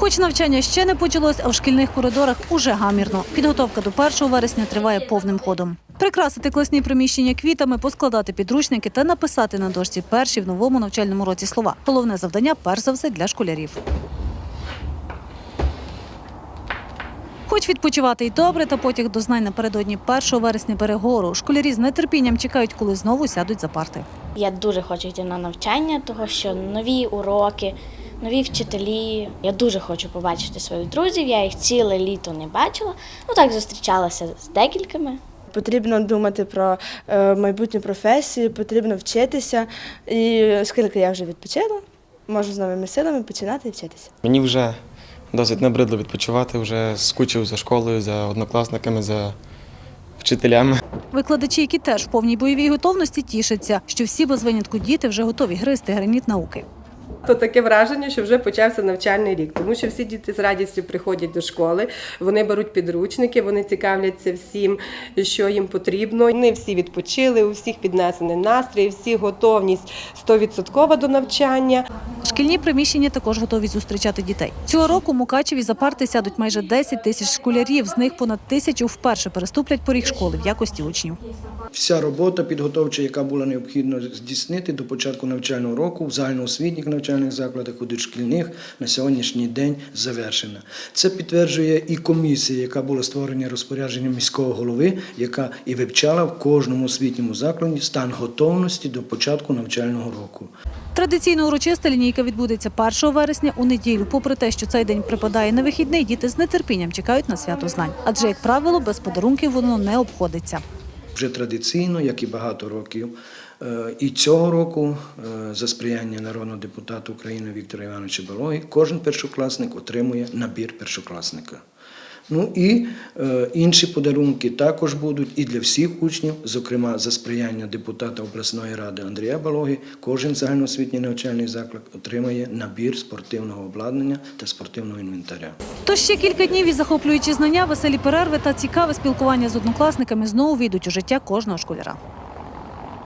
Хоч навчання ще не почалось, а в шкільних коридорах уже гамірно. Підготовка до 1 вересня триває повним ходом. Прикрасити класні приміщення квітами, поскладати підручники та написати на дошці перші в новому навчальному році слова. Головне завдання перш за все для школярів. Хоч відпочивати й добре, та потяг до знань напередодні 1 вересня бере гору. Школярі з нетерпінням чекають, коли знову сядуть за парти. Я дуже хочу йти на навчання, тому що нові уроки, нові вчителі. Я дуже хочу побачити своїх друзів. Я їх ціле літо не бачила. Ну так зустрічалася з декількома. Потрібно думати про е, майбутню професію, потрібно вчитися. І оскільки я вже відпочила, можу з новими силами починати і вчитися. Мені вже досить набридло відпочивати, вже скучив за школою, за однокласниками, за вчителями. Викладачі, які теж в повній бойовій готовності, тішаться, що всі без винятку діти вже готові гризти граніт науки. То таке враження, що вже почався навчальний рік, тому що всі діти з радістю приходять до школи, вони беруть підручники, вони цікавляться всім, що їм потрібно. Вони всі відпочили, у всіх піднесений настрій, всі готовність 100% до навчання. Шкільні приміщення також готові зустрічати дітей. Цього року Мукачеві за парти сядуть майже 10 тисяч школярів. З них понад тисячу вперше переступлять поріг школи в якості учнів. Вся робота підготовча, яка була необхідно здійснити до початку навчального року в загальноосвітніх навчальних закладах, у дошкільних на сьогоднішній день завершена. Це підтверджує і комісія, яка була створена розпорядженням міського голови, яка і вивчала в кожному освітньому закладі стан готовності до початку навчального року. Традиційно урочиста лінійка відбудеться 1 вересня у неділю. Попри те, що цей день припадає на вихідний, діти з нетерпінням чекають на свято знань. Адже, як правило, без подарунків воно не обходиться. Вже традиційно, як і багато років, е, і цього року, е, за сприяння народного депутата України Віктора Івановича Балоги, кожен першокласник отримує набір першокласника. Ну і е, інші подарунки також будуть і для всіх учнів, зокрема за сприяння депутата обласної ради Андрія Балоги, кожен загальноосвітній навчальний заклад отримає набір спортивного обладнання та спортивного інвентаря. Тож ще кілька днів і захоплюючі знання, веселі перерви та цікаве спілкування з однокласниками знову війдуть у життя кожного школяра.